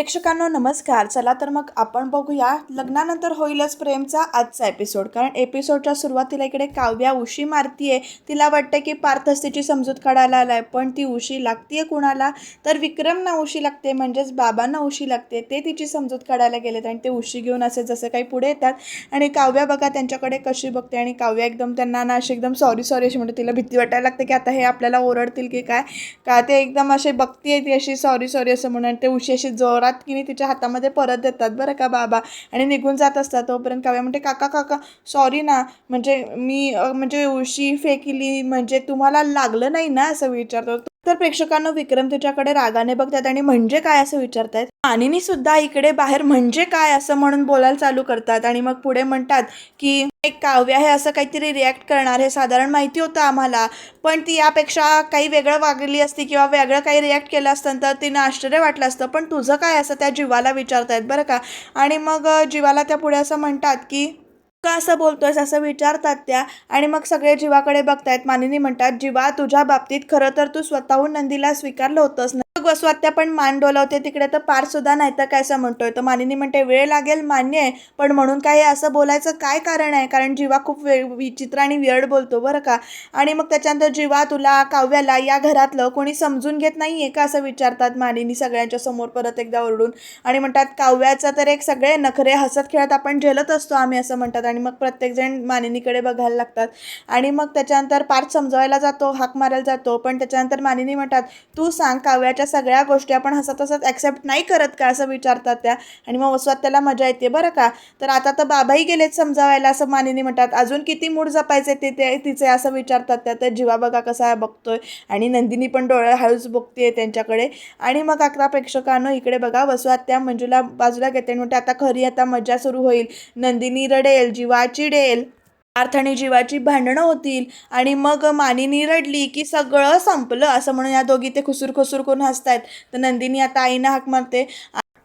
प्रेक्षकांनो नमस्कार. चला तर मग आपण बघूया. लग्नानंतर होईलच प्रेमचा आजचा एपिसोड कारण एपिसोडच्या सुरुवातीला इकडे काव्या उशी मारतीये. तिला वाटतं की पार्थस तिची समजूत काढायला आलाय पण ती उशी लागतीये कुणाला? तर विक्रमना उशी लागते म्हणजेच बाबांना उशी लागते. ते तिची समजूत काढायला गेलेत आणि ते उशी घेऊन असे जसं काही पुढे येतात. आणि काव्या बघा त्यांच्याकडे कशी बघते आणि काव्या एकदम त्यांना ना अशी एकदम सॉरी सॉरी अशी म्हणते तिला भीती वाटायला लागते की आता हे आपल्याला ओरडतील की काय? का ते एकदम असे बघतीये ती अशी सॉरी सॉरी असं म्हणून आणि ते उशी अशी जोरात की नाही तिच्या हातामध्ये परत देतात. बरं का बाबा? आणि निघून जात असतात तोपर्यंत काव्या म्हणते काका काका सॉरी ना. म्हणजे मी म्हणजे उशी फेकली. म्हणजे तुम्हाला लागलं नाही ना? असं विचारतो. तर प्रेक्षकांना विक्रम तिच्याकडे रागाने बघतात आणि म्हणजे काय असं विचारतायत? मानिनी सुद्धा इकडे बाहेर म्हणजे काय असं म्हणून बोलायला चालू करतात आणि मग पुढे म्हणतात की एक काव्य आहे असं काहीतरी रिॲक्ट करणार हे साधारण माहिती होतं आम्हाला. पण ती यापेक्षा काही वेगळं वागली असती किंवा वेगळं काही रिॲक्ट केलं असतं तर तिनं आश्चर्य वाटलं असतं. पण तुझं काय असं त्या जीवाला विचारतायत बरं का? आणि मग जीवाला त्या पुढे असं म्हणतात की का असं बोलतोयस असं विचारतात त्या? आणि मग सगळे जीवाकडे बघतायत. मानिनी म्हणतात जीवा तुझ्या बाबतीत खरं तर तू स्वतःहून नंदीला स्वीकारलं होतंस गोस्वात्या पण मान डोलावते तिकडे तर पार सुद्धा नाही तर काय असं म्हणतोय? तर मानिनी म्हणते वेळ लागेल मान्य आहे पण म्हणून काय असं बोलायचं काय कारण आहे? कारण जीवा खूप वे विचित्र आणि वियर्ड बोलतो बरं का? आणि मग त्याच्यानंतर जीवा तुला काव्याला या घरातलं कोणी समजून घेत नाही आहे का? असं विचारतात मानिनी सगळ्यांच्या समोर परत एकदा ओरडून. आणि म्हणतात काव्याचं तर एक सगळे नखरे हसत खेळत आपण झेलत असतो आम्ही असं म्हणतात. आणि मग प्रत्येकजण मानिनीकडे बघायला लागतात. आणि मग त्याच्यानंतर पार्थ समजवायला जातो हाक मारायला जातो. पण त्याच्यानंतर मानिनी म्हणतात तू सांग काव्याच्या सगळ्या गोष्टी आपण हसत हसत ॲक्सेप्ट नाही करत का असं विचारतात त्या? आणि मग वसवात त्याला मजा येते बरं का? तर आता तर बाबाही गेलेत समजावायला असं मानिनी म्हणतात अजून किती मूड जपायचे ते ते तिचे? असं विचारतात त्या. तर जीवा बघा कसा बघतोय. आणि नंदिनी पण डोळे हळूच बघते त्यांच्याकडे. आणि मग अकरा प्रेक्षकांनो इकडे बघा वसवात त्या मंजूला बाजूला घेते आणि म्हणते आता खरी आता मजा सुरू होईल. नंदिनी रडेल जीवा चिडेल. अर्थ आणि जीवाची भांडणं होतील आणि मग मानिनी रडली की सगळं संपलं असं म्हणून या दोघी ते खुसूर खुसूर करून हसतायत. तर नंदिनी आता आईनं हाक मारते.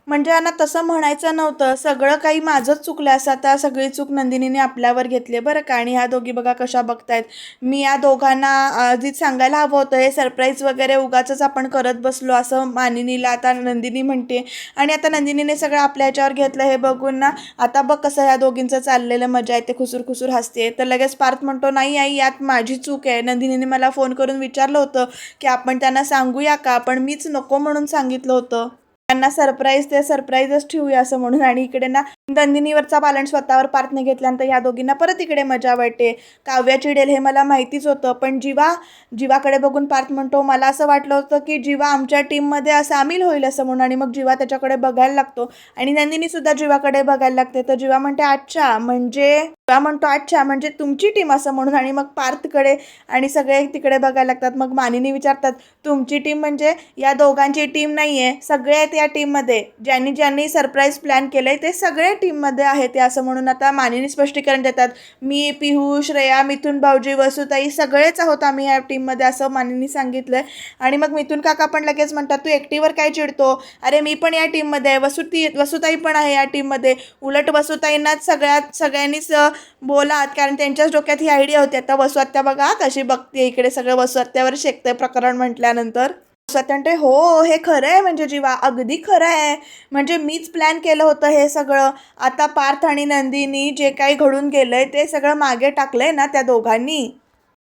म्हणजे यांना तसं म्हणायचं नव्हतं. सगळं काही माझंच चुकलं असं आता सगळी चूक नंदिनीने आपल्यावर घेतली बरं का. आणि ह्या दोघी बघा कशा बघतायत. मी या दोघांना आधीच सांगायला हवं होतं हे सरप्राईज वगैरे उगाचंच आपण करत बसलो असं मानिनीला आता नंदिनी म्हणते. आणि आता नंदिनीने सगळं आपल्या ह्याच्यावर घेतलं हे बघून ना आता बघ कसं ह्या दोघींचं चाललेलं मजा येते खुसूर खुसूर हसते तर लगेच पार्थ म्हणतो नाही आई यात माझी चूक आहे. नंदिनीने मला फोन करून विचारलं होतं की आपण त्यांना सांगूया का? पण मीच नको म्हणून सांगितलं होतं. त्यांना सरप्राईज ते सरप्राईजच ठेवूया असं म्हणून. आणि इकडे ना नंदिनीवरचा पालन स्वतःवर पार्थने घेतल्यानंतर या दोघींना परत इकडे मजा वाटते. काव्या चिडेल हे मला माहितीच होतं पण जीवा जीवाकडे बघून पार्थ म्हणतो मला असं वाटलं होतं की जीवा आमच्या टीममध्ये सामील होईल असं म्हणून आणि मग जीवा त्याच्याकडे बघायला लागतो. आणि नंदिनीसुद्धा जिवाकडे जीवाकडे बघायला लागते. तर जीवा म्हणते अच्छा म्हणजे जीवा म्हणतो अच्छा म्हणजे तुमची टीम असं म्हणून आणि मग पार्थकडे आणि सगळे तिकडे बघायला लागतात मग मानिनी विचारतात तुमची टीम म्हणजे या दोघांची टीम नाही आहे सगळे आहेत या टीममध्ये ज्यांनी ज्यांनी सरप्राईज प्लॅन केलं आहे ते सगळे टीममध्ये आहेत ते असं म्हणून आता मानिनी स्पष्टीकरण देतात. मी पिहू श्रेया मिथून भाऊजी वसुताई सगळेच आहोत आम्ही या टीममध्ये असं मानिनी सांगितलं आहे आणि मग मिथून काका पण लगेच म्हणतात तू एकटीवर काय चिडतो? अरे मी पण या टीममध्ये आहे वसुती वसुताई पण आहे या टीममध्ये उलट वसुताईंनाच सगळ्यात सगळ्यांनीच बोलात कारण त्यांच्याच डोक्यात ही आयडिया होती. आता वसुआत्या बघा कशी बघते इकडे सगळं वसुआत्यावर शेकते प्रकरण म्हटल्यानंतर. स्वतंत्र हो हे खरं आहे म्हणजे जीवा अगदी खरं आहे म्हणजे मीच प्लॅन केलं होतं हे सगळं. आता पार्थ आणि नंदिनी जे काही घडून गेलंय ते सगळं मागे टाकलंय ना त्या दोघांनी.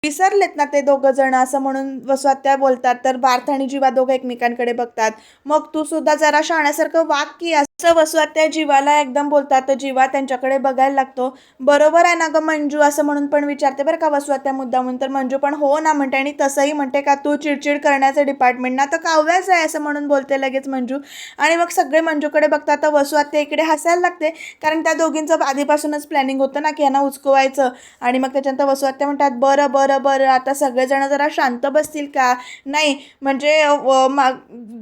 विसरलेत ना ते दोघं जण असं म्हणून वसवात्या बोलतात तर पार्थ आणि जीवा दोघं एकमेकांकडे बघतात. मग तू सुद्धा जरा शाण्यासारखं वाग की असं वसवात्या जीवाला एकदम बोलतात. तर जीवा त्यांच्याकडे बघायला लागतो. बरोबर आहे ना गं मंजू? असं म्हणून पण विचारते बरं का वसवात्या मुद्दा म्हणून तर मंजू पण हो ना म्हणते आणि तसंही म्हणते का तू चिडचिड करण्याचं डिपार्टमेंट ना तर काव्याच आहे असं म्हणून बोलते लगेच मंजू. आणि मग सगळे मंजूकडे बघतात. तर वसवात्या इकडे हसायला लागते. कारण त्या दोघींचं आधीपासूनच प्लॅनिंग होतं ना की यांना उचकवायचं आणि मग त्याच्यानंतर वसवात्या म्हणतात बरं बरं बरं आता सगळेजण जरा शांत बसतील का? नाही म्हणजे व- मा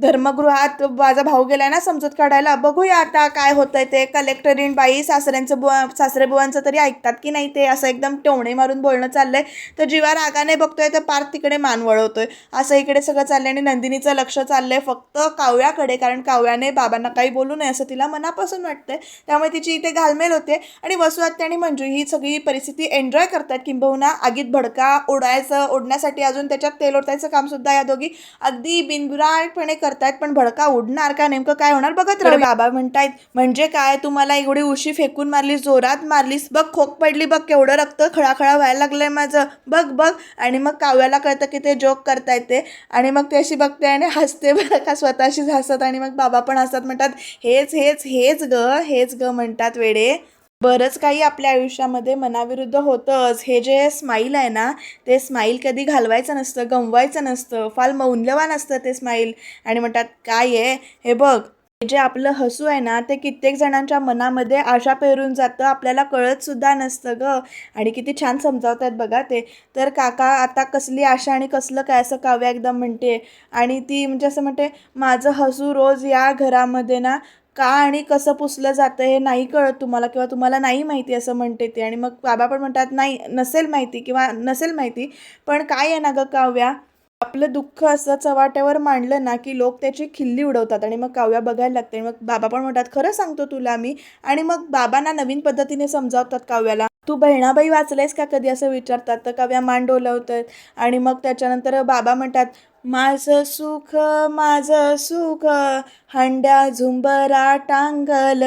धर्मगृहात माझा भाऊ गेला ना समजूत काढायला बघूया आता काय होतंय ते. कलेक्टरीन बाई सासऱ्यांचं बुवा सासरेबुवांचं तरी ऐकतात की नाही ते? असं एकदम टोणे मारून बोलणं चाललंय. तर जीवा रागाने बघतोय तर पार्थ तिकडे मान वळवतोय. असं इकडे सगळं चाललंय आणि नंदिनीचं लक्ष चाललंय फक्त काव्याकडे कारण काव्याने बाबांना काही बोलू नये असं तिला मनापासून वाटतंय. त्यामुळे तिची इथे घालमेल होते. आणि वसुहत्या आणि मंजू ही सगळी परिस्थिती एन्जॉय करतात किंबहुना आगीत भडका ओढायचं ओढण्यासाठी अजून त्याच्यात तेल ओतायचं काम सुद्धा या दोघी अगदी बिनबुराटपणे करतायत. पण भडका उडणार का? नेमकं काय होणार? बघत राहू बाबा म्हणतायत म्हणजे काय? तुम्हाला एवढी उशी फेकून मारली जोरात मारलीस? बघ खोक पडली बघ केवढं रक्त खळाखळा व्हायला लागलंय माझं. बघ बघ. आणि मग काव्याला कळतं की ते जोक करतायत ते. आणि मग ती अशी बघते आणि हसते बरं का स्वतःशीच हसत. आणि मग बाबा पण हसत म्हणतात हेच हेच हेच ग हेच ग म्हणतात वेडे. बरंच काही आपल्या आयुष्यामध्ये मनाविरुद्ध होतंच. हे जे स्माईल आहे ना ते स्माईल कधी घालवायचं नसतं गमवायचं नसतं. फार मौल्यवान असतं ते स्माईल आणि म्हणतात काय आहे? हे बघ हे जे आपलं हसू आहे ना ते कित्येक जणांच्या मनामध्ये आशा पेरून जातं. आपल्याला कळतसुद्धा नसतं ग. आणि किती छान समजावत आहेत बघा ते. तर काका आता कसली आशा आणि कसलं काय असं काव्या एकदम म्हणते. आणि ती म्हणजे असं म्हणते माझं हसू रोज या घरामध्ये ना का आणि कसं पुसलं जातं हे नाही कळत तुम्हाला किंवा तुम्हाला नाही माहिती असं म्हणते ते. आणि मग बाबा पण म्हणतात नाही नसेल माहिती किंवा नसेल माहिती पण काय आहे ना गं काव्या? आपलं दुःख असं चव्हाट्यावर मांडलं ना की लोक त्याची खिल्ली उडवतात आणि मग काव्या बघायला लागते. मग बाबा पण म्हणतात खरं सांगतो तुला मी. आणि मग बाबांना नवीन पद्धतीने समजावतात काव्याला. तू बहिणाबाई वाचलेस का कधी असं विचारतात? तर कव्या मान डोलवतात. आणि मग त्याच्यानंतर बाबा म्हणतात माझं सुख माझं सुख हंड्या झुंबरा टांगल.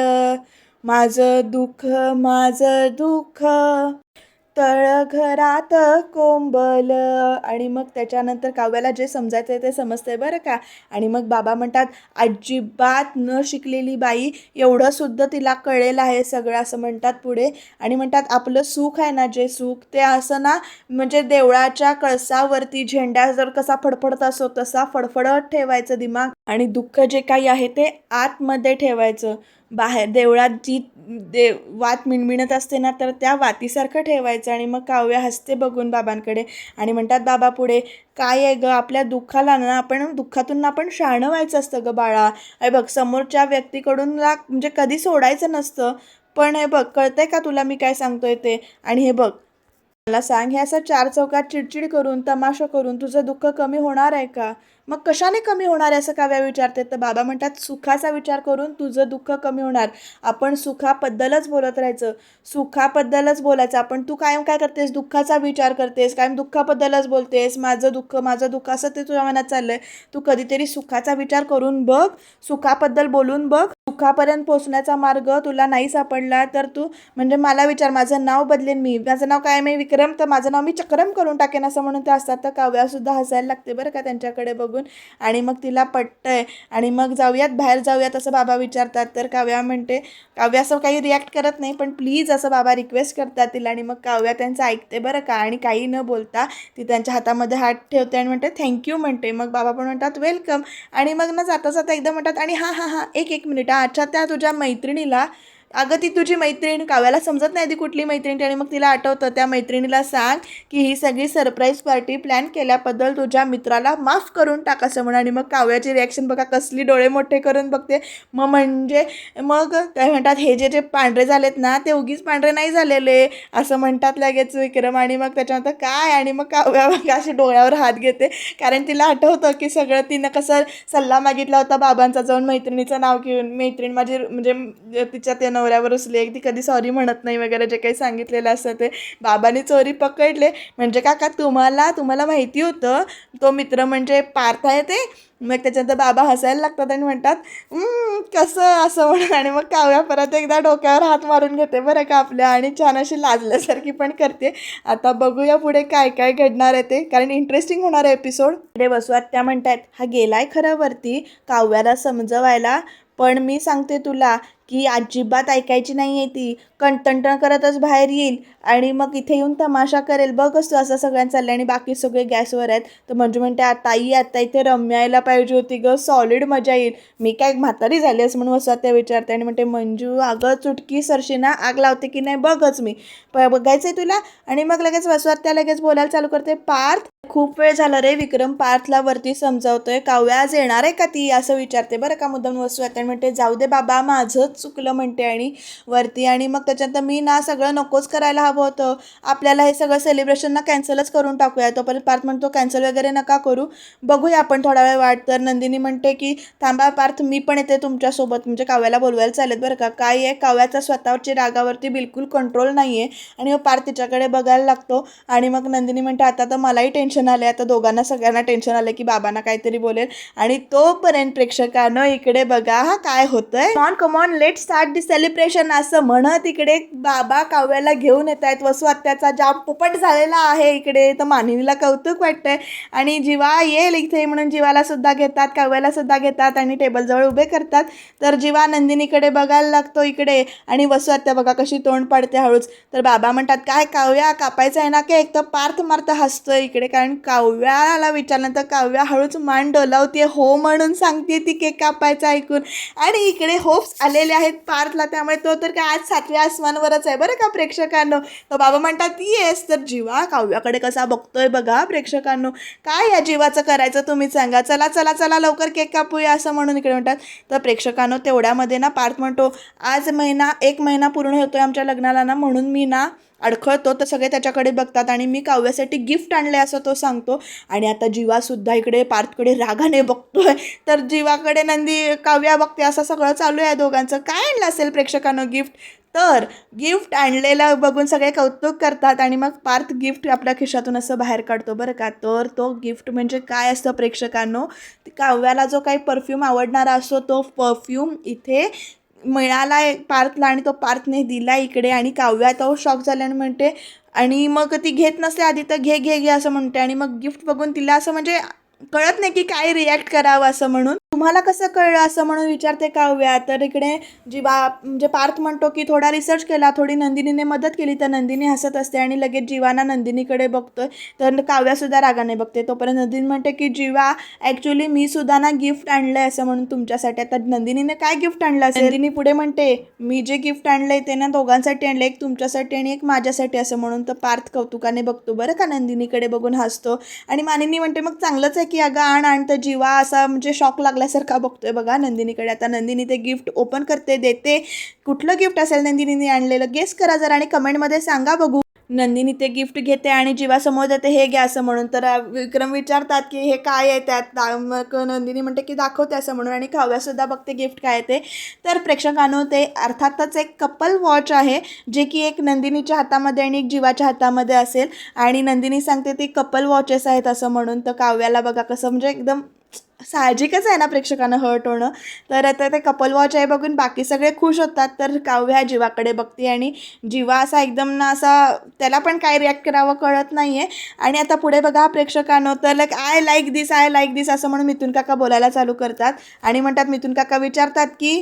माझं दुःख माझं दुःख. तळघरात कोंबल. आणि मग त्याच्यानंतर काव्याला जे समजायचं आहे ते समजतंय बरं का. आणि मग बाबा म्हणतात अजिबात न शिकलेली बाई एवढं सुद्धा तिला कळेल आहे सगळं असं म्हणतात पुढे. आणि म्हणतात आपलं सुख आहे ना जे सुख ते असं ना म्हणजे देवळाच्या कळसावरती झेंडा जर कसा फडफडत असो तसा फडफडत ठेवायचं दिमाग. आणि दुःख जे काही आहे ते आतमध्ये ठेवायचं. बाहेर देवळात जी दे वात मिणमिणत असते ना तर त्या वातीसारखं ठेवायचं आणि मग काव्य हसते बघून बाबांकडे आणि म्हणतात बाबा पुढे काय आहे गं? आपल्या दुःखाला ना आपण दुःखातून ना आपण शहाणं व्हायचं असतं गं बाळा. हे बघ समोरच्या व्यक्तीकडून ला म्हणजे कधी सोडायचं नसतं. पण हे बघ कळतंय का तुला मी काय सांगतोय ते? आणि हे बघ मला सांग हे असं चार चौकात चिडचिड करून तमाशा करून तुझं दुःख कमी होणार आहे का? मग कशाने कमी होणार असं काव्या विचारते तर बाबा म्हणतात सुखाचा विचार करून तुझं दुःख कमी होणार. आपण सुखाबद्दलच बोलत राहायचं. सुखाबद्दलच बोलायचं. आपण तू कायम काय करतेस? दुःखाचा विचार करतेस. कायम दुःखाबद्दलच बोलतेस. माझं दुःख माझं दुःख असं ते तुझ्या मनात चाललं आहे तू कधीतरी सुखाचा विचार करून बघ. सुखाबद्दल बोलून बघ. सुखापर्यंत पोचण्याचा मार्ग तुला नाही सापडला तर तू म्हणजे मला विचार माझं नाव बदलेन मी. माझं नाव काय? मी विक्रम तर माझं नाव मी चक्रम करून टाकेन असं म्हणून ते असतात. तर काव्यासुद्धा हसायला लागते बरं का त्यांच्याकडे बघून. आणि मग तिला पटतंय. आणि मग जाऊयात बाहेर जाऊयात असं बाबा विचारतात. तर काव्या म्हणते काव्या असं काही रिॲक्ट करत नाही पण प्लीज असं बाबा रिक्वेस्ट करतात तिला. आणि मग काव्या त्यांचं ऐकते बरं का. आणि काही न बोलता ती त्यांच्या हातामध्ये हात ठेवते आणि म्हणते थँक्यू म्हणते. मग बाबा पण म्हणतात वेलकम आणि मग ना जाता जाता एकदम म्हणतात आणि हां हां हां एक एक मिनिट अच्छा त्या तुझ्या मैत्रिणीला अगं ती तुझी मैत्रीण काव्याला समजत नाही ती कुठली मैत्रीण आणि मग तिला आठवतं. त्या मैत्रिणीला सांग की ही सगळी सरप्राईज पार्टी प्लॅन केल्याबद्दल तुझ्या मित्राला माफ करून टाक असं म्हणा. आणि मग काव्याची रिॲक्शन बघा कसली डोळे मोठे करून बघते. मग म्हणजे मग काय म्हणतात हे जे जे पांढरे झालेत ना ते उगीच पांढरे नाही झालेले असं म्हणतात लगेच विक्रम. आणि मग त्याच्यानंतर काय? आणि मग काव्या मग अशी डोळ्यावर हात घेते. कारण तिला आठवतं की सगळं तिनं कसं सल्ला मागितला होता बाबांचा जाऊन मैत्रिणीचं नाव घेऊन. मैत्रीण माझी म्हणजे तिच्या त्यानं नवऱ्यावर असले ती कधी सॉरी म्हणत नाही वगैरे जे काही सांगितलेलं असतं ते. बाबाने चोरी पकडले. म्हणजे काका तुम्हाला तुम्हाला माहिती होतं तो मित्र म्हणजे पार्थ आहे ते. मग त्याच्यानंतर बाबा हसायला लागतात आणि म्हणतात कसं असं म्हणून? आणि मग काव्या परत एकदा डोक्यावर हात मारून घेते बरं का आपल्या आणि छान अशी लाजल्यासारखी पण करते. आता बघूया पुढे काय काय घडणार आहे ते. कारण इंटरेस्टिंग होणार आहे एपिसोड पुढे बसवात त्या म्हणतात हा गेलाय खरं वरती काव्याला समजवायला. पण मी सांगते तुला की अजिबात ऐकायची नाही आहे ती. कणतणटण करतच बाहेर येईल आणि मग इथे येऊन तमाशा करेल. बघच तू असं सगळ्यांना चाललं आणि बाकी सगळे गॅसवर आहेत. तर मंजू म्हणते आता आई आता इथे रम्यायला पाहिजे होती ग. सॉलिड मजा येईल. मी काय म्हातारी झाली असं म्हणून असं त्या विचारते. आणि म्हणते मंजू अगं चुटकी सरशी ना आग लावते की नाही बघच मी. प बघायचं आहे तुला? आणि मग लगेच वसवात त्या लगेच बोलायला चालू करते पार्थ खूप वेळ झाला रे. विक्रम पार्थला वरती समजावतोय. काव्या आज येणार आहे का ती? असं विचारते बरं का मुद्दाम वस्तू आणि म्हणते जाऊ दे बाबा माझंच चुकलं म्हणते आणि वरती. आणि मग त्याच्यानंतर मी ना सगळं नकोच करायला हवं होतं. आपल्याला हे सगळं सेलिब्रेशन ना कॅन्सलच करून टाकूया. तोपर्यंत पार्थ म्हणतो कॅन्सल वगैरे नका करू. बघूया आपण थोडा वेळ वाट. तर नंदिनी म्हणते की थांबा पार्थ मी पण येते तुमच्यासोबत. म्हणजे काव्याला बोलवायला चालेल बरं का. काय आहे? काव्याचा स्वतःवरची रागावरती बिलकुल कंट्रोल नाही आहे आणि मग पार्थ तिच्याकडे बघायला लागतो. आणि मग नंदिनी म्हणते आता तर मलाही टेन्शन आलं आता दोघांना सगळ्यांना टेन्शन आलं की बाबांना काहीतरी बोलेल. आणि तोपर्यंत प्रेक्षकानं इकडे बघा हा काय होतंय? कॉन come on let start the celebration असं म्हणत इकडे इकडे बाबा काव्याला घेऊन येत आहेत. वसू आत्याचा जाम पोपट झालेला आहे इकडे. तर मानिनीला कौतुक वाटतंय. आणि जिवा येईल इथे म्हणून जिवाला सुद्धा घेतात काव्याला सुद्धा घेतात आणि टेबलजवळ उभे करतात. तर जिवा नंदिनीकडे बघायला लागतो इकडे. आणि वसू आत्या बघा कशी तोंड पडते हळूच. तर बाबा म्हणतात काय काव्या कापायचं आहे ना की? एक तर पार्थ मार्थ हसतोय इकडे. कारण काव्याला विचारल्यानंतर काव्या हळूच मान डोलावते हो म्हणून सांगते ती केक कापायचा ऐकून. आणि इकडे होप्स आलेले आहेत पार्थला. त्यामुळे तो तर काय आज सातव्या आसमानवरच आहे बरं का प्रेक्षकांनो. तर बाबा म्हणतात येस तर जीवा काव्याकडे कसा बघतोय बघा प्रेक्षकांनो. काय या जीवाचं करायचं तुम्ही सांगा. चला चला चला लवकर केक कापूया असं म्हणून इकडे म्हणतात. तर प्रेक्षकांनो तेवढ्यामध्ये ना पार्थ म्हणतो आज महिना एक महिना पूर्ण होतोय आमच्या लग्नाला ना म्हणून मी ना अडखळतो. तर सगळे त्याच्याकडे बघतात आणि मी काव्यासाठी गिफ्ट आणले असं तो सांगतो. आणि आता जीवासुद्धा इकडे पार्थकडे रागाने बघतोय. तर जीवाकडे नंदी काव्या बघते असं सगळं चालू आहे दोघांचं. काय आणलं असेल प्रेक्षकांनो गिफ्ट? तर गिफ्ट आणलेलं बघून सगळे कौतुक करतात आणि मग पार्थ गिफ्ट आपल्या खिशातून असं बाहेर काढतो बरं का. तर तो गिफ्ट म्हणजे काय असतं प्रेक्षकांनो? काव्याला जो काही परफ्यूम आवडणारा असतो तो परफ्यूम इथे मिळाला आहे पार्थला आणि तो पार्थने दिला इकडे आणि काव्या तो शॉक झाल्याने म्हणते आणि मग ती घेत नसते आधी तर घे घे घे असं म्हणते. आणि मग गिफ्ट बघून तिला असं म्हणजे कळत नाही की काय रिॲक्ट करावं असं म्हणून. तुम्हाला कसं कळलं असं म्हणून विचारते काव्या. तर इकडे जीवा म्हणजे पार्थ म्हणतो की थोडा रिसर्च केला थोडी नंदिनीने मदत केली तर नंदिनी हसत असते आणि लगेच जीवाना नंदिनीकडे बघतोय. तर काव्यासुद्धा रागाने बघते. तोपर्यंत नंदिनी म्हणते की जीवा ॲक्च्युली मी सुद्धा ना गिफ्ट आणलं आहे असं म्हणून तुमच्यासाठी. आता नंदिनीने काय गिफ्ट आणलं असेल? नंदिनी पुढे म्हणते मी जे गिफ्ट आणलंय ते ना दोघांसाठी आणलं एक तुमच्यासाठी आणि एक माझ्यासाठी असं म्हणून तर पार्थ कौतुकाने बघतो. बरं का नंदिनीकडे बघून हसतो? आणि मानिनी म्हणते मग चांगलंच आहे की अगं आण आण तर जीवा असा म्हणजे शॉक लागला लागल्यासारखा बघतोय. बघा नंदिनीकडे आता नंदिनी ते गिफ्ट ओपन करते देते. कुठलं गिफ्ट असेल नंदिनीने आणलेलं? गेस करा जरा आणि कमेंटमध्ये सांगा बघू. नंदिनी ते गिफ्ट घेते आणि जीवासमोर देते. हे घ्या असं म्हणून. तर विक्रम विचारतात की हे काय आहे त्यात? मग नंदिनी म्हणते की दाखवते असं म्हणून आणि काव्यासुद्धा बघते गिफ्ट काय ते. तर प्रेक्षकांनो ते अर्थातच एक कपल वॉच आहे जे की एक नंदिनीच्या हातामध्ये आणि एक जीवाच्या हातामध्ये असेल. आणि नंदिनी सांगते ते कपल वॉचेस आहेत असं म्हणून. तर काव्याला बघा कसं म्हणजे एकदम साहजिकच आहे ना प्रेक्षकांना हर्ट होणं. तर आता ते कपल वॉच आहे बघून बाकी सगळे खुश होतात. तर काव्या जीवाकडे बघते आणि जीवा असा एकदम ना असा त्याला पण काय रिॲक्ट करावं कळत नाही आहे आणि आता पुढे बघा प्रेक्षकांनो तर like I like this I like this असं म्हणून मिथून काका बोलायला चालू करतात. आणि म्हणतात मिथून काका विचारतात की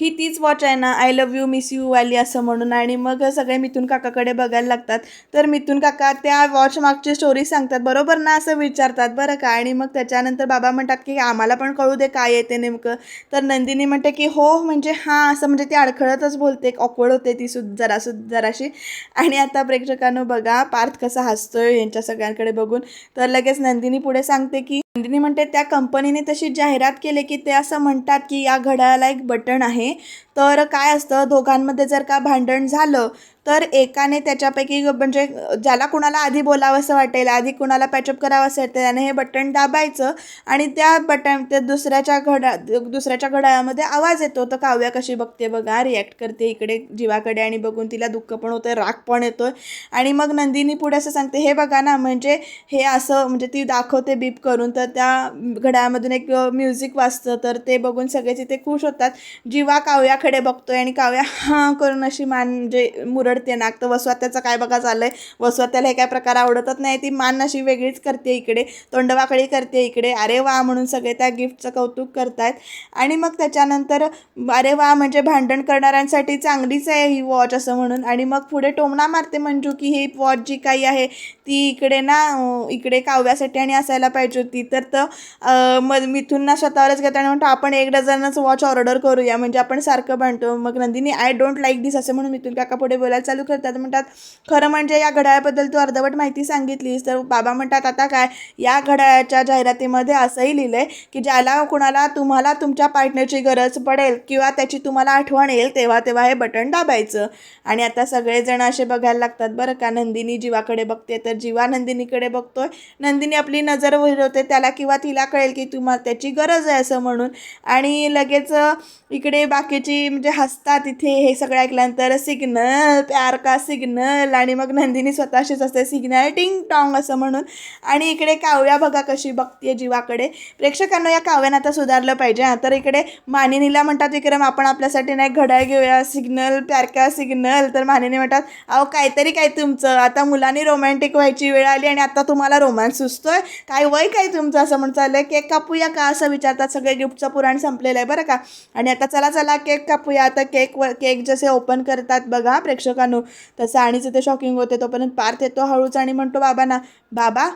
ही तीच वॉच आहे ना I love you miss you वाली असं म्हणून. आणि मग सगळे मिथून काकाकडे बघायला लागतात. तर मिथून काका त्या वॉच मागची स्टोरी सांगतात बरोबर ना? असं विचारतात बरं का? आणि मग त्याच्यानंतर बाबा म्हणतात की आम्हाला पण कळू दे काय येते नेमकं. तर नंदिनी म्हणते की हो म्हणजे हां असं म्हणजे ती अडखळतच बोलते. ऑकवर्ड होते ती सुद्धा जरा जराशी. आणि आता प्रेक्षकांनो बघा पार्थ कसा हसतोय यांच्या सगळ्यांकडे बघून. तर लगेच नंदिनी पुढे सांगते की नंदिनी म्हणते त्या कंपनीने तशी जाहिरात केली की ते असं म्हणतात की या घड्याळाला एक बटन आहे. तर काय असतं? दोघांमध्ये जर का भांडण झालं तर एकाने त्याच्यापैकी म्हणजे ज्याला कुणाला आधी बोलावंसं वाटेल आधी कुणाला पॅचअप करावं असेल तर त्याने हे बटन दाबायचं आणि त्या बटन त्या दुसऱ्याच्या घडा दुसऱ्याच्या घड्याळामध्ये आवाज येतो. तर काव्या कशी बघते बघा रिॲक्ट करते इकडे जीवाकडे आणि बघून तिला दुःख पण होतं राग पण येतो आणि मग नंदिनी पुढे असं सांगते हे बघा ना म्हणजे हे असं म्हणजे ती दाखवते बीप करून तर त्या घड्याळामधून एक म्युझिक वाजतं तर ते बघून सगळे तिथे खुश होतात. जीवा काव्याकडे बघतोय आणि काव्या हां करून अशी मान म्हणजे मुरड आवडते नाग. तर वसवात्याचं काय बघा चाललंय वसवात्याला हे काय प्रकार आवडतच नाही. ती मान अशी वेगळीच करते इकडे. तोंडवाकळी करते इकडे. अरे वा म्हणून सगळे त्या गिफ्टचं कौतुक करतायत. आणि मग त्याच्यानंतर अरे वा म्हणजे भांडण करणाऱ्यांसाठी चांगलीच आहे ही वॉच असं म्हणून. आणि मग पुढे टोमणा मारते मंजू की ही वॉच जी काही आहे ती इकडे ना इकडे काव्यासाठी आणि असायला पाहिजे होती. तर तर मग मिथून ना स्वतःवरच घेतो आणि म्हणतो आपण एक डझनच वॉच ऑर्डर करूया. म्हणजे आपण सारखं बांधतो मग Nandini I don't like this असं म्हणून मिथून काका पुढे बोलायला बोलायला चालू करतात. म्हणतात खरं म्हणजे या घड्याळाबद्दल तू अर्धवट माहिती सांगितलीस. तर बाबा म्हणतात आता काय? या घड्याळाच्या जाहिरातीमध्ये असंही लिहिलं आहे की ज्याला कुणाला तुम्हाला तुमच्या पार्टनरची गरज पडेल किंवा त्याची तुम्हाला आठवण येईल तेव्हा तेव्हा हे बटन दाबायचं. आणि आता सगळेजण असे बघायला लागतात बरं का नंदिनी जीवाकडे बघते तर जीवा नंदिनीकडे बघतोय. नंदिनी आपली नजर विरवते त्याला किंवा तिला कळेल की तुम्हाला त्याची गरज आहे असं म्हणून. आणि लगेच इकडे बाकीची म्हणजे हसतात इथे हे सगळं ऐकल्यानंतर सिग्नल प्यार का सिग्नल आणि मग नंदिनी स्वतःशीच असते. सिग्नल टिंग टॉंग असं म्हणून. आणि इकडे काव्या बघा कशी बघते जीवाकडे. प्रेक्षकांना या काव्यानं आता सुधारलं पाहिजे. हा तर इकडे मानिनीला म्हणतात विक्रम आपण आपल्यासाठी नाही घड्याळ घेऊया. सिग्नल प्यार का सिग्नल. तर मानिनी म्हणतात अहो काहीतरी काय तुमचं. आता मुलांनी रोमॅन्टिक व्हायची वेळ आली आणि आता तुम्हाला रोमॅन्स सुचतोय. काय वय काय तुमचं? असं म्हणून चाललंय. केक कापूया का? असं विचारतात सगळे. गिफ्टचं पुराण संपलेलं आहे बरं का? आणि आता चला चला केक कापूया. आता केक व केक जसे ओपन करतात बघा प्रेक्षक प्रेक्षकांनो तसं आणीच ते शॉकिंग होते तोपर्यंत पार्थ येतो हळूच आणि म्हणतो बाबांना बाबा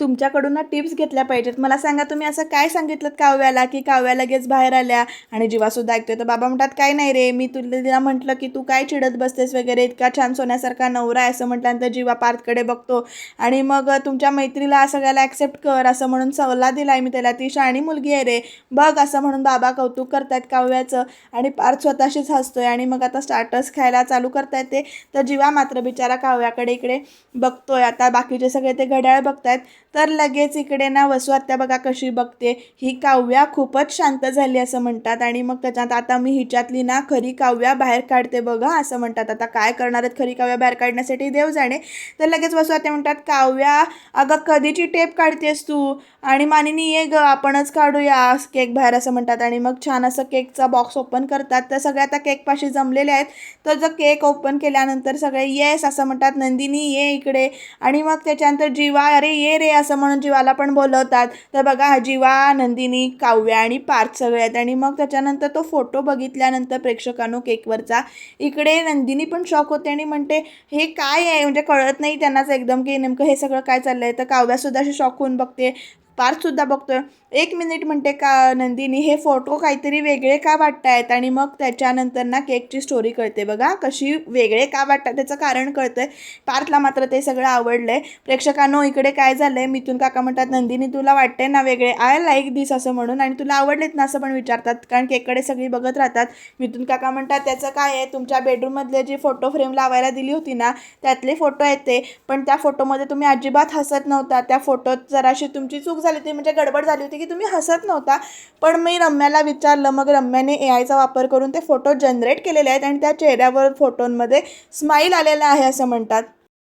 तुमच्याकडून ना टिप्स घेतल्या पाहिजेत. मला सांगा तुम्ही असं काय सांगितलं काव्याला की काव्या लगेच बाहेर आल्या आणि जीवासुद्धा ऐकतोय? तर बाबा म्हणतात काय नाही रे मी तुला तिला म्हटलं की तू काय चिडत बसतेस वगैरे इतका छान सोन्यासारखा नवरा आहे असं म्हटल्यानंतर जीवा पार्थकडे बघतो. आणि मग तुमच्या मैत्रीला सगळ्याला ॲक्सेप्ट कर असं म्हणून सल्ला दिला आहे मी त्याला ती शाणी मुलगी आहे रे बघ असं म्हणून बाबा कौतुक करतायत काव्याचं. आणि पार्थ स्वतःशीच हसतोय आणि मग आता स्टार्टर्स खायला चालू करतायत ते. तर जीवा मात्र बिचारा काव्याकडे इकडे बघतोय. आता बाकीचे सगळे ते घड्याळ बघतायत. तर लगेच इकडे ना वसू आत्या बघा कशी बघते. ही काव्या खूपच शांत झाली असं म्हणतात आणि मग त्याच्यात आता मी हिच्यातली ना खरी काव्या बाहेर काढते बघा असं म्हणतात. आता काय करणार आहेत खरी काव्या बाहेर काढण्यासाठी देव जाणे. तर लगेच वसू आत्या म्हणतात काव्या अगं कधीची टेप काढतेस तू? आणि मानिनी ये ग आपणच काढूया. केक बाहेर असं म्हणतात आणि मग छान असं केकचा बॉक्स ओपन करतात. तर सगळे आता केकपाशी जमलेले आहेत. तर जर केक ओपन केल्यानंतर सगळे येस असं म्हणतात. नंदिनी ये इकडे. आणि मग त्याच्यानंतर जीवा अरे ये रे असं म्हणून जीवाला पण बोलवतात. तर बघा जीवा नंदिनी काव्या आणि पार्थ सगळे आहेत. आणि मग त्याच्यानंतर तो फोटो बघितल्यानंतर प्रेक्षकांनो केकवरचा इकडे नंदिनी पण शॉक होते आणि म्हणते हे काय आहे? म्हणजे कळत नाही त्यांनाच एकदम की नेमकं हे सगळं काय चाललं आहे तर काव्यासुद्धा अशी शॉक होऊन बघते. पार्थसुद्धा बघतोय. एक मिनिट म्हणते का नंदिनी हे फोटो काहीतरी वेगळे का वाटतायत? आणि मग त्याच्यानंतर ना केकची स्टोरी कळते बघा कशी वेगळे का वाटतात त्याचं कारण कळतंय. पार्थला मात्र ते सगळं आवडलंय. प्रेक्षकांनो इकडे काय झालंय? मिथून काका म्हणतात नंदिनी तुला वाटते ना वेगळे? आय लाईक दिस असं म्हणून. आणि तुला आवडलेत ना असं पण विचारतात कारण केककडे सगळी बघत राहतात. मिथून काका म्हणतात त्याचं काय आहे? तुमच्या बेडरूममधले जी फोटो फ्रेम लावायला दिली होती ना त्यातले फोटो आहेत ते. पण त्या फोटोमध्ये तुम्ही अजिबात हसत नव्हता. त्या फोटोत जराशी तुमची चूक झाली होती म्हणजे गडबड झाली होती की तुम्ही हसत नव्हता. पण मी रम्याला विचारलं मग रम्याने ए आयचा वापर करून ते फोटो जनरेट केलेले आहेत आणि त्या चेहऱ्यावर फोटोंमध्ये स्माईल आलेला आहे असं म्हणतात.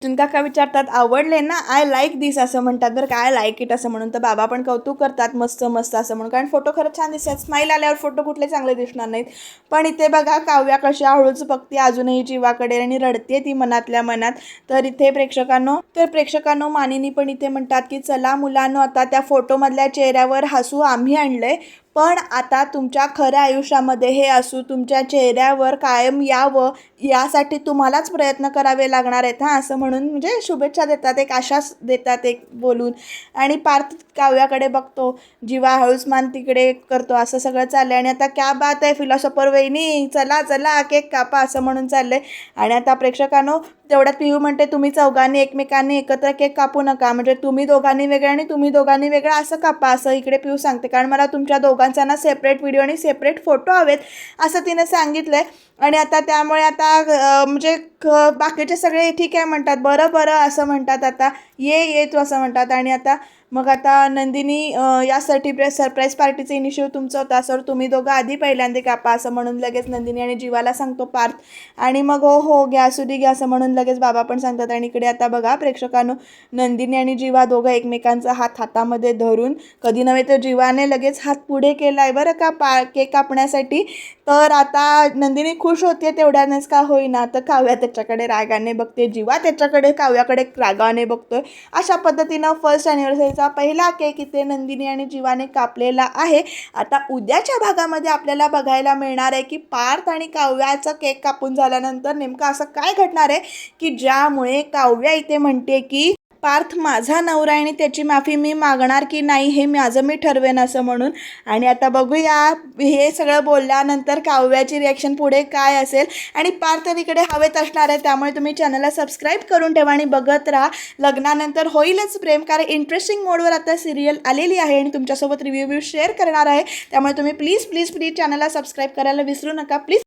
काका विचारतात? आवडले ना? आय लाईक दिस असं म्हणतात बरं काय लाईक इट असं म्हणून. तर बाबा पण कौतुक करतात. मस्त मस्त असं म्हणून. कारण फोटो खरंच छान दिसतात. स्माईल आल्यावर फोटो कुठले चांगले दिसणार नाहीत. पण इथे बघा काव्या कशा हळूच बघते. अजूनही जीवाकडे आणि रडते ती मनातल्या मनात. तर इथे प्रेक्षकांनो तर प्रेक्षकांनो मानिनी पण इथे म्हणतात की चला मुलांनो आता त्या फोटोमधल्या चेहऱ्यावर हसू आम्ही आणलंय. पण आता तुमच्या खऱ्या आयुष्यामध्ये हे असू तुमच्या चेहऱ्यावर कायम यावं यासाठी तुम्हालाच प्रयत्न करावे लागणार आहेत हां? असं म्हणून म्हणजे शुभेच्छा देतात एक आशाच देतात एक बोलून. आणि पार्थ काव्याकडे बघतो जीवा हळूसमान तिकडे करतो असं सगळं चाललं आणि आता क्या बात आहे फिलॉसॉफर वहिनी चला चला केक कापा असं म्हणून चाललं आहे आणि आता प्रेक्षकांनो तेवढ्यात पिहू म्हणते तुम्ही चौघांनी एकमेकांनी एकत्र केक कापू नका. म्हणजे तुम्ही दोघांनी वेगळं आणि तुम्ही दोघांनी वेगळं असं कापा असं इकडे पिहू सांगते. कारण मला तुमच्या दोघांचा ना सेपरेट व्हिडिओ आणि सेपरेट फोटो हवेत असं तिने सांगितलं आहे आणि आता त्यामुळे आता म्हणजे क- बाकीचे सगळे ठीक आहे म्हणतात. बरं बरं असं म्हणतात. आता ये ये तू असं म्हणतात. आणि आता मग आता नंदिनी यासाठी सरप्राईज पार्टीचं इनिशिएटिव्ह तुमचं होता. सर तुम्ही दोघं आधी पहिल्यांदा कापा असं म्हणून लगेच नंदिनी आणि जीवाला सांगतो पार्थ. आणि मग हो हो घ्या सुधी घ्या असं म्हणून लगेच बाबा पण सांगतात. आणि इकडे आता बघा प्रेक्षकांनो नंदिनी आणि जीवा दोघं एकमेकांचा हात हातामध्ये धरून कधी नव्हे तर जीवाने लगेच हात पुढे केला आहे बरं का पा केक कापण्यासाठी. तर आता नंदिनी खुश होते तेवढ्यानेच का होईना? तर काव्यात त्याच्याकडे रागाने बघते जीवा त्याच्याकडे काव्याकडे रागाने बघतोय. अशा पद्धतीनं फर्स्ट अॅनिव्हर्सरीचा पहिला केक इथे नंदिनी आणि जीवाने कापलेला आहे. आता उद्याच्या भागामध्ये आपल्याला बघायला मिळणार आहे की पार्थ आणि काव्याचा केक कापून झाल्यानंतर नेमकं असं काय घडणार आहे? की ज्यामुळे काव्या इथे म्हणते की पार्थ माझा नवरा आणि त्याची माफी मी मागणार की नाही हे माझं मी ठरवेन असं म्हणून. आणि आता बघूया हे सगळं बोलल्यानंतर काव्याची रिॲक्शन पुढे काय असेल. आणि पार्थ तिकडे हवेत असणार आहे त्यामुळे तुम्ही चॅनलला सबस्क्राईब करून ठेवा आणि बघत राहा. लग्नानंतर होईलच प्रेम कारण इंटरेस्टिंग मोडवर आता सिरियल आलेली आहे आणि तुमच्यासोबत रिव्ह्यू शेअर करणार आहे. त्यामुळे तुम्ही प्लीज प्लीज प्लीज चॅनलला सबस्क्राईब करायला विसरू नका. प्लीज